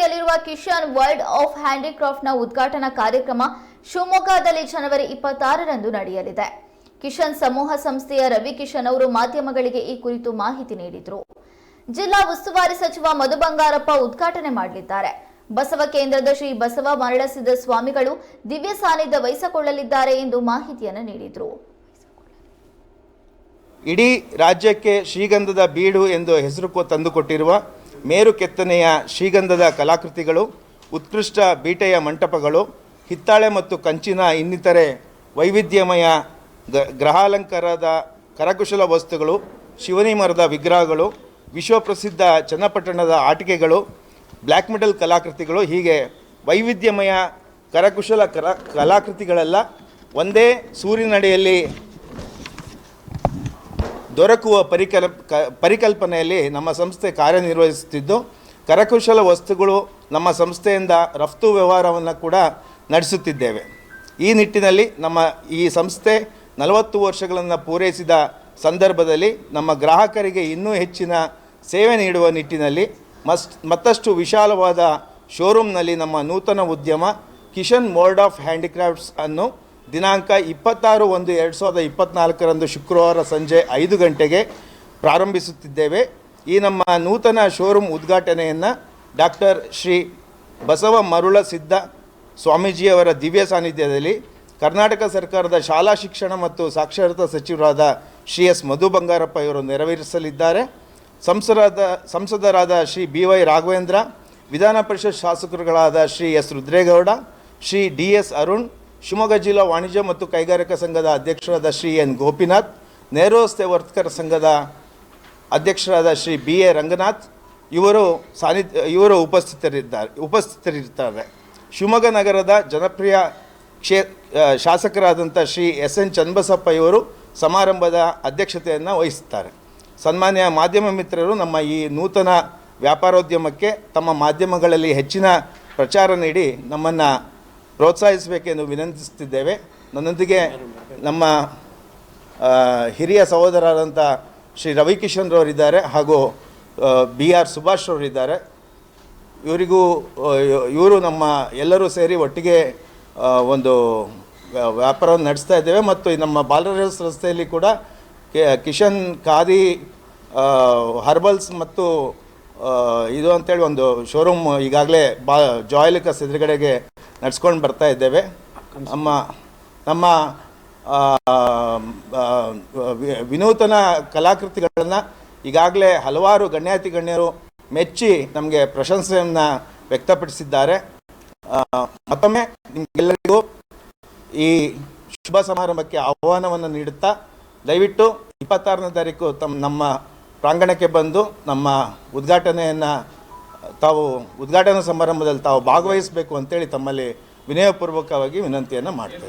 ಸಂಸ್ಥೆಯಲ್ಲಿರುವ Kishan world of ಹ್ಯಾಂಡಿಕ್ರಾಫ್ಟ್ನ ಉದ್ಘಾಟನಾ ಕಾರ್ಯಕ್ರಮ ಶಿವಮೊಗ್ಗದಲ್ಲಿ ಜನವರಿ ಇಪ್ಪತ್ತಾರರಂದು ನಡೆಯಲಿದೆ. ಕಿಶನ್ ಸಮೂಹ ಸಂಸ್ಥೆಯ ರವಿ ಕಿಶನ್ ಅವರು ಮಾಧ್ಯಮಗಳಿಗೆ ಈ ಕುರಿತು ಮಾಹಿತಿ ನೀಡಿದರು. ಜಿಲ್ಲಾ ಉಸ್ತುವಾರಿ ಸಚಿವ ಮಧು ಬಂಗಾರಪ್ಪ ಉದ್ಘಾಟನೆ ಮಾಡಲಿದ್ದಾರೆ. ಬಸವ ಕೇಂದ್ರದ ಶ್ರೀ ಬಸವ ಮರಳಸಿದ್ಧ ಸ್ವಾಮಿಗಳು ದಿವ್ಯ ಸಾನ್ನಿಧ್ಯ ವಹಿಸಿಕೊಳ್ಳಲಿದ್ದಾರೆ ಎಂದು ಮಾಹಿತಿಯನ್ನು ನೀಡಿದರು. ಇಡೀ ರಾಜ್ಯಕ್ಕೆ ಶ್ರೀಗಂಧದ ಬೀಡು ಎಂದು ಹೆಸರು ತಂದುಕೊಟ್ಟಿರುವ ಮೇರು ಕೆತ್ತನೆಯ ಶ್ರೀಗಂಧದ ಕಲಾಕೃತಿಗಳು, ಉತ್ಕೃಷ್ಟ ಬೀಟೆಯ ಮಂಟಪಗಳು, ಹಿತ್ತಾಳೆ ಮತ್ತು ಕಂಚಿನ ಇನ್ನಿತರೆ ವೈವಿಧ್ಯಮಯ ಗ್ರಹಾಲಂಕಾರದ ಕರಕುಶಲ ವಸ್ತುಗಳು, ಶಿವನಿ ಮರದ ವಿಗ್ರಹಗಳು, ವಿಶ್ವಪ್ರಸಿದ್ಧ ಚನ್ನಪಟ್ಟಣದ ಆಟಿಕೆಗಳು, ಬ್ಲ್ಯಾಕ್ ಮೆಟಲ್ ಕಲಾಕೃತಿಗಳು, ಹೀಗೆ ವೈವಿಧ್ಯಮಯ ಕರಕುಶಲ ಕರ, ಕಲಾಕೃತಿಗಳೆಲ್ಲ ಒಂದೇ ಸೂರಿನಡಿಯಲ್ಲಿ ದೊರಕುವ ಪರಿಕಲ್, ಕ, ಪರಿಕಲ್ಪನೆಯಲ್ಲಿ ನಮ್ಮ ಸಂಸ್ಥೆ ಕಾರ್ಯನಿರ್ವಹಿಸುತ್ತಿದ್ದು, ಕರಕುಶಲ ವಸ್ತುಗಳು ನಮ್ಮ ಸಂಸ್ಥೆಯಿಂದ ರಫ್ತು ವ್ಯವಹಾರವನ್ನು ಕೂಡ ನಡೆಸುತ್ತಿದ್ದೇವೆ. ಈ ನಿಟ್ಟಿನಲ್ಲಿ ನಮ್ಮ ಈ ಸಂಸ್ಥೆ ನಲವತ್ತು ವರ್ಷಗಳನ್ನು ಪೂರೈಸಿದ ಸಂದರ್ಭದಲ್ಲಿ ನಮ್ಮ ಗ್ರಾಹಕರಿಗೆ ಇನ್ನೂ ಹೆಚ್ಚಿನ ಸೇವೆ ನೀಡುವ ನಿಟ್ಟಿನಲ್ಲಿ ಮಸ್ ಮತ್ತಷ್ಟು ವಿಶಾಲವಾದ ಶೋರೂಮ್ನಲ್ಲಿ ನಮ್ಮ ನೂತನ ಉದ್ಯಮ ಕಿಶನ್ ಮೋಲ್ಡ್ ಆಫ್ ಹ್ಯಾಂಡಿಕ್ರಾಫ್ಟ್ಸ್ ಅನ್ನು ದಿನಾಂಕ ಇಪ್ಪತ್ತಾರು ಒಂದು ಎರಡು ಸಾವಿರದ ಇಪ್ಪತ್ತ್ನಾಲ್ಕರಂದು ಶುಕ್ರವಾರ ಸಂಜೆ ಐದು ಗಂಟೆಗೆ ಪ್ರಾರಂಭಿಸುತ್ತಿದ್ದೇವೆ. ಈ ನಮ್ಮ ನೂತನ ಶೋರೂಮ್ ಉದ್ಘಾಟನೆಯನ್ನು ಡಾಕ್ಟರ್ ಶ್ರೀ ಬಸವ ಮರುಳ ಸಿದ್ಧ ಸ್ವಾಮೀಜಿಯವರ ದಿವ್ಯ ಸಾನ್ನಿಧ್ಯದಲ್ಲಿ ಕರ್ನಾಟಕ ಸರ್ಕಾರದ ಶಾಲಾ ಶಿಕ್ಷಣ ಮತ್ತು ಸಾಕ್ಷರತಾ ಸಚಿವರಾದ ಶ್ರೀ ಎಸ್ ಮಧು ಬಂಗಾರಪ್ಪ ಇವರು ನೆರವೇರಿಸಲಿದ್ದಾರೆ. ಸಂಸದರಾದ ಸಂಸದರಾದ ಶ್ರೀ ಬಿ ವೈ ರಾಘವೇಂದ್ರ, ವಿಧಾನ ಪರಿಷತ್ ಶಾಸಕರುಗಳಾದ Shri S Rudregowda, Shri D S Arun Shivamogga ಜಿಲ್ಲಾ ವಾಣಿಜ್ಯ ಮತ್ತು ಕೈಗಾರಿಕಾ ಸಂಘದ ಅಧ್ಯಕ್ಷರಾದ ಶ್ರೀ ಎನ್ ಗೋಪಿನಾಥ್ ನೇರೋಸ್ತೆ ರಸ್ತೆ ವರ್ತಕರ ಸಂಘದ ಅಧ್ಯಕ್ಷರಾದ ಶ್ರೀ ಬಿ ಎ ರಂಗನಾಥ್ ಇವರು ಸಾನ್ನಿಧ್ಯ ಇವರು ಉಪಸ್ಥಿತರಿದ್ದಾರೆ, ಉಪಸ್ಥಿತರಿರ್ತಾರೆ. ಶಿವಮೊಗ್ಗ ನಗರದ ಜನಪ್ರಿಯ ಕ್ಷೇ ಶಾಸಕರಾದಂಥ ಶ್ರೀ ಎಸ್ ಎನ್ ಚನ್ನಬಸಪ್ಪ ಇವರು ಸಮಾರಂಭದ ಅಧ್ಯಕ್ಷತೆಯನ್ನು ವಹಿಸುತ್ತಾರೆ. ಸನ್ಮಾನ್ಯ ಮಾಧ್ಯಮ ಮಿತ್ರರು ನಮ್ಮ ಈ ನೂತನ ವ್ಯಾಪಾರೋದ್ಯಮಕ್ಕೆ ತಮ್ಮ ಮಾಧ್ಯಮಗಳಲ್ಲಿ ಹೆಚ್ಚಿನ ಪ್ರಚಾರ ನೀಡಿ ನಮ್ಮನ್ನು ಪ್ರೋತ್ಸಾಹಿಸಬೇಕೆಂದು ವಿನಂತಿಸುತ್ತಿದ್ದೇವೆ. ನನ್ನೊಂದಿಗೆ ನಮ್ಮ ಹಿರಿಯ ಸಹೋದರರಾದಂಥ ಶ್ರೀ ರವಿಕಿಶನ್ ರವರಿದ್ದಾರೆ ಹಾಗೂ ಬಿ ಆರ್ ಸುಭಾಷ್ ರವರಿದ್ದಾರೆ. ಇವರಿಗೂ ಇವರು ನಮ್ಮ ಎಲ್ಲರೂ ಸೇರಿ ಒಟ್ಟಿಗೆ ಒಂದು ವ್ಯಾ- ವ್ಯಾಪಾರವನ್ನು ನಡೆಸ್ತಾ ಇದ್ದೇವೆ. ಮತ್ತು ನಮ್ಮ ಬಾಲರಸ್ ರಸ್ತೆಯಲ್ಲಿ ಕೂಡ ಕಿಶನ್, ಖಾದಿ ಹರ್ಬಲ್ಸ್ ಮತ್ತು ಇದು ಅಂತೇಳಿ ಒಂದು ಶೋರೂಮ್ ಈಗಾಗಲೇ ಬಾ, ಜಾಯ್ಲಿಕಸ್ ಎದುರುಗಡೆಗೆ ನಡ್ಸ್ಕೊಂಡು ಬರ್ತಾ ಇದ್ದೇವೆ. ನಮ್ಮ ನಮ್ಮ ವಿನೂತನ ಕಲಾಕೃತಿಗಳನ್ನು ಈಗಾಗಲೇ ಹಲವಾರು ಗಣ್ಯಾತಿ ಗಣ್ಯರು ಮೆಚ್ಚಿ ನಮಗೆ ಪ್ರಶಂಸೆಯನ್ನು ವ್ಯಕ್ತಪಡಿಸಿದ್ದಾರೆ. ಮತ್ತೊಮ್ಮೆ ನಿಮಗೆಲ್ಲರಿಗೂ ಈ ಶುಭ ಸಮಾರಂಭಕ್ಕೆ ಆಹ್ವಾನವನ್ನು ನೀಡುತ್ತಾ ದಯವಿಟ್ಟು ಇಪ್ಪತ್ತಾರನೇ ತಾರೀಕು ತಮ್ಮ ನಮ್ಮ ಪ್ರಾಂಗಣಕ್ಕೆ ಬಂದು ನಮ್ಮ ಉದ್ಘಾಟನೆಯನ್ನು ತಾವು ಉದ್ಘಾಟನಾ ಸಮಾರಂಭದಲ್ಲಿ ತಾವು ಭಾಗವಹಿಸಬೇಕು ಅಂತೇಳಿ ತಮ್ಮಲ್ಲಿ ವಿನಯಪೂರ್ವಕವಾಗಿ ವಿನಂತಿಯನ್ನು ಮಾಡ್ತೇವೆ